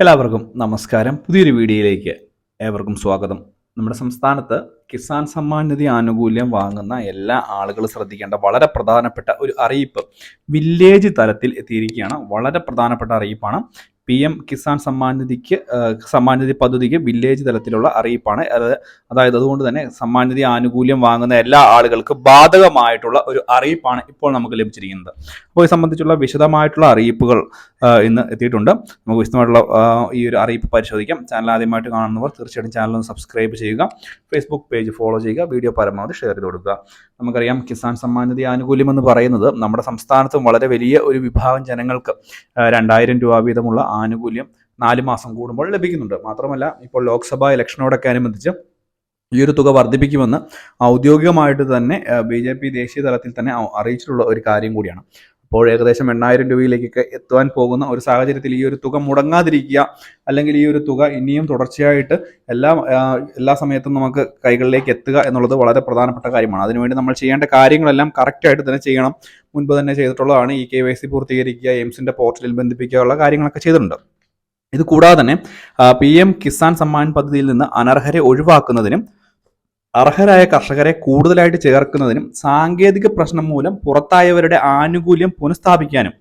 എല്ലാവർക്കും നമസ്കാരം. പുതിയൊരു വീഡിയോയിലേക്ക് ഏവർക്കും സ്വാഗതം. നമ്മുടെ സംസ്ഥാനത്ത് കിസാൻ സമ്മാൻ നിധി ആനുകൂല്യം വാങ്ങുന്ന എല്ലാ ആളുകളും ശ്രദ്ധിക്കേണ്ട വളരെ പ്രധാനപ്പെട്ട ഒരു അറിയിപ്പ് വില്ലേജ് തലത്തിൽ എത്തിയിരിക്കുകയാണ്. വളരെ പ്രധാനപ്പെട്ട അറിയിപ്പാണ്. പി എം കിസാൻ സമ്മാൻ നിധിക്ക് സമ്മാൻ നിധി പദ്ധതിക്ക് വില്ലേജ് തലത്തിലുള്ള അറിയിപ്പാണ്. അത് അതായത് അതുകൊണ്ട് തന്നെ സമ്മാൻ നിധി ആനുകൂല്യം വാങ്ങുന്ന എല്ലാ ആളുകൾക്കും ബാധകമായിട്ടുള്ള ഒരു അറിയിപ്പാണ് ഇപ്പോൾ നമുക്ക് ലഭിച്ചിരിക്കുന്നത്. അപ്പോൾ ഇത് സംബന്ധിച്ചുള്ള വിശദമായിട്ടുള്ള അറിയിപ്പുകൾ ഇന്ന് എത്തിയിട്ടുണ്ട്. നമുക്ക് വിശദമായിട്ടുള്ള ഈ ഒരു അറിയിപ്പ് പരിശോധിക്കാം. ചാനൽ ആദ്യമായിട്ട് കാണുന്നവർ തീർച്ചയായിട്ടും ചാനൽ ഒന്ന് സബ്സ്ക്രൈബ് ചെയ്യുക. ഫേസ്ബുക്ക് പേജ് ഫോളോ ചെയ്യുക. വീഡിയോ പരമാവധി ഷെയർ ചെയ്ത് കൊടുക്കുക. നമുക്കറിയാം കിസാൻ സമ്മാൻ നിധി ആനുകൂല്യം എന്ന് പറയുന്നത് നമ്മുടെ സംസ്ഥാനത്തും വളരെ വലിയ ഒരു വിഭാഗം ജനങ്ങൾക്ക് രണ്ടായിരം രൂപ വീതമുള്ള ആനുകൂല്യം നാല് മാസം കൂടുമ്പോൾ ലഭിക്കുന്നുണ്ട്. മാത്രമല്ല ഇപ്പോൾ ലോക്സഭാ ഇലക്ഷനോടൊക്കെ അനുബന്ധിച്ച് ഈ ഒരു തുക വർദ്ധിപ്പിക്കുമെന്ന് ഔദ്യോഗികമായിട്ട് തന്നെ ബി ജെ പി ദേശീയ തലത്തിൽ തന്നെ അറിയിച്ചിട്ടുള്ള ഒരു കാര്യം കൂടിയാണ്. അപ്പോൾ ഏകദേശം എണ്ണായിരം രൂപയിലേക്കൊക്കെ എത്തുവാൻ പോകുന്ന ഒരു സാഹചര്യത്തിൽ ഈ ഒരു തുക മുടങ്ങാതിരിക്കുക അല്ലെങ്കിൽ ഈ ഒരു തുക ഇനിയും തുടർച്ചയായിട്ട് എല്ലാ എല്ലാ സമയത്തും നമുക്ക് കൈകളിലേക്ക് എത്തുക എന്നുള്ളത് വളരെ പ്രധാനപ്പെട്ട കാര്യമാണ്. അതിനുവേണ്ടി നമ്മൾ ചെയ്യേണ്ട കാര്യങ്ങളെല്ലാം കറക്റ്റായിട്ട് തന്നെ ചെയ്യണം. മുൻപ് തന്നെ ചെയ്തിട്ടുള്ളതാണ് ഈ കെ വൈ സി പൂർത്തീകരിക്കുക എയിംസിന്റെ പോർട്ടലിൽ ബന്ധിപ്പിക്കുക ഉള്ള കാര്യങ്ങളൊക്കെ ചെയ്തിട്ടുണ്ട്. ഇത് കൂടാതെ തന്നെ പി എം കിസാൻ സമ്മാൻ പദ്ധതിയിൽ നിന്ന് അനർഹരെ ഒഴിവാക്കുന്നതിനും അർഹരായ കർഷകരെ കൂടുതലായിട്ട് ചേർക്കുന്നതിനും സാങ്കേതിക പ്രശ്നം മൂലം പുറത്തായവരുടെ ആനുകൂല്യം പുനഃസ്ഥാപിക്കാനും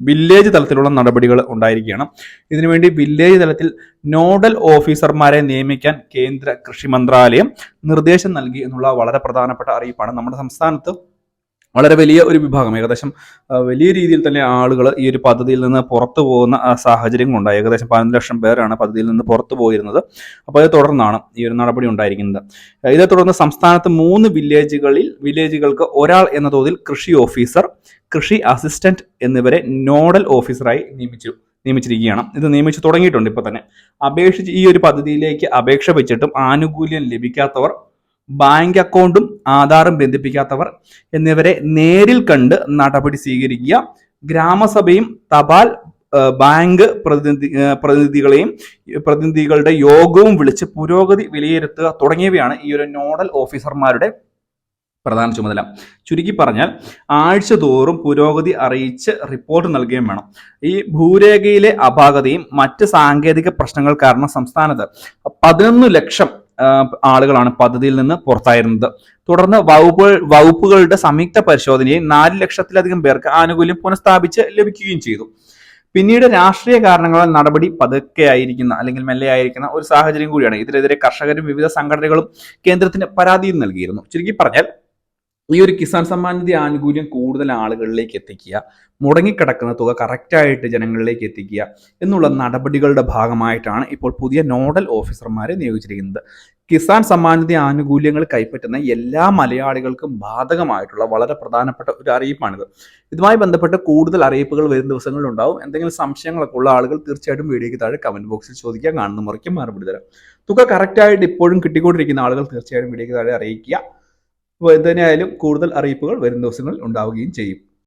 വില്ലേജ് തലത്തിലുള്ള നടപടികൾ ഉണ്ടായിരിക്കുകയാണ്. ഇതിനുവേണ്ടി വില്ലേജ് തലത്തിൽ നോഡൽ ഓഫീസർമാരെ നിയമിക്കാൻ കേന്ദ്ര കൃഷി മന്ത്രാലയം നിർദ്ദേശം നൽകി എന്നുള്ള വളരെ പ്രധാനപ്പെട്ട അറിയിപ്പാണ്. നമ്മുടെ സംസ്ഥാനത്ത് വളരെ വലിയ ഒരു വിഭാഗം. ഏകദേശം വലിയ രീതിയിൽ തന്നെ ആളുകൾ ഈ ഒരു പദ്ധതിയിൽ നിന്ന് പുറത്തു പോകുന്ന സാഹചര്യം കൊണ്ടായി. ഏകദേശം പതിനൊന്ന് ലക്ഷം പേരാണ് പദ്ധതിയിൽ നിന്ന് പുറത്തു പോയിരുന്നത്. അപ്പോൾ അത് തുടർന്നാണ് ഈ ഒരു നടപടി ഉണ്ടായിരിക്കുന്നത്. ഇതേ തുടർന്ന് സംസ്ഥാനത്ത് മൂന്ന് വില്ലേജുകളിൽ വില്ലേജുകൾക്ക് ഒരാൾ എന്ന തോതിൽ കൃഷി ഓഫീസർ കൃഷി അസിസ്റ്റന്റ് എന്നിവരെ നോഡൽ ഓഫീസറായി നിയമിച്ചു നിയമിച്ചിരിക്കുകയാണ്. ഇത് നിയമിച്ചു തുടങ്ങിയിട്ടുണ്ട് ഇപ്പോൾ തന്നെ. അപേക്ഷിച്ച് ഈ ഒരു പദ്ധതിയിലേക്ക് അപേക്ഷ വെച്ചിട്ടും ആനുകൂല്യം ലഭിക്കാത്തവർ ബാങ്ക് അക്കൗണ്ടും ആധാറും ബന്ധിപ്പിക്കാത്തവർ എന്നിവരെ നേരിൽ കണ്ട് നടപടി സ്വീകരിക്കുക. ഗ്രാമസഭയും തപാൽ ബാങ്ക് പ്രതിനിധി പ്രതിനിധികളെയും പ്രതിനിധികളുടെ യോഗവും വിളിച്ച് പുരോഗതി വിലയിരുത്തുക തുടങ്ങിയവയാണ് ഈ ഒരു നോഡൽ ഓഫീസർമാരുടെ പ്രധാന ചുമതല. ചുരുക്കി പറഞ്ഞാൽ ആഴ്ച തോറും പുരോഗതി അറിയിച്ച് റിപ്പോർട്ട് നൽകുകയും വേണം. ഈ ഭൂരേഖയിലെ അപാകതയും മറ്റ് സാങ്കേതിക പ്രശ്നങ്ങൾ കാരണം സംസ്ഥാനത്ത് പതിനൊന്ന് ലക്ഷം ആളുകളാണ് പദ്ധതിയിൽ നിന്ന് പുറത്തായിരുന്നത്. തുടർന്ന് വകുപ്പ് വകുപ്പുകളുടെ സംയുക്ത പരിശോധനയിൽ നാല് ലക്ഷത്തിലധികം പേർക്ക് ആനുകൂല്യം പുനഃസ്ഥാപിച്ച് ലഭിക്കുകയും ചെയ്തു. പിന്നീട് രാഷ്ട്രീയ കാരണങ്ങളാൽ നടപടി പതുക്കെയായിരിക്കുന്ന അല്ലെങ്കിൽ മെല്ലെയായിരിക്കുന്ന ഒരു സാഹചര്യം കൂടിയാണ്. ഇതിനെതിരെ കർഷകരും വിവിധ സംഘടനകളും കേന്ദ്രത്തിന് പരാതിയും നൽകിയിരുന്നു. ചുരുക്കി പറഞ്ഞാൽ ഈ ഒരു കിസാൻ സമ്മാൻ നിധി ആനുകൂല്യം കൂടുതൽ ആളുകളിലേക്ക് എത്തിക്കുക മുടങ്ങിക്കിടക്കുന്ന തുക കറക്റ്റായിട്ട് ജനങ്ങളിലേക്ക് എത്തിക്കുക എന്നുള്ള നടപടികളുടെ ഭാഗമായിട്ടാണ് ഇപ്പോൾ പുതിയ നോഡൽ ഓഫീസർമാരെ നിയോഗിച്ചിരിക്കുന്നത്. കിസാൻ സമ്മാൻ നിധി ആനുകൂല്യങ്ങൾ കൈപ്പറ്റുന്ന എല്ലാ മലയാളികൾക്കും ബാധകമായിട്ടുള്ള വളരെ പ്രധാനപ്പെട്ട ഒരു അറിയിപ്പാണിത്. ഇതുമായി ബന്ധപ്പെട്ട് കൂടുതൽ അറിയിപ്പുകൾ വരും ദിവസങ്ങളിൽ ഉണ്ടാവും എന്തെങ്കിലും സംശയങ്ങളൊക്കെ ഉള്ള ആളുകൾ തീർച്ചയായിട്ടും വീഡിയോയ്ക്ക് താഴെ കമന്റ് ബോക്സിൽ ചോദിക്കുക കാണുന്ന മുറയ്ക്ക് മറുപടി തരാം. തുക കറക്റ്റായിട്ട് ഇപ്പോഴും കിട്ടിക്കൊണ്ടിരിക്കുന്ന ആളുകൾ തീർച്ചയായിട്ടും വീഡിയോയ്ക്ക് താഴെ അറിയിക്കുക. എന്തുതന്നെയായാലും കൂടുതൽ അറിയിപ്പുകൾ വരും ദിവസങ്ങളിൽ ഉണ്ടാവുകയും ചെയ്യും.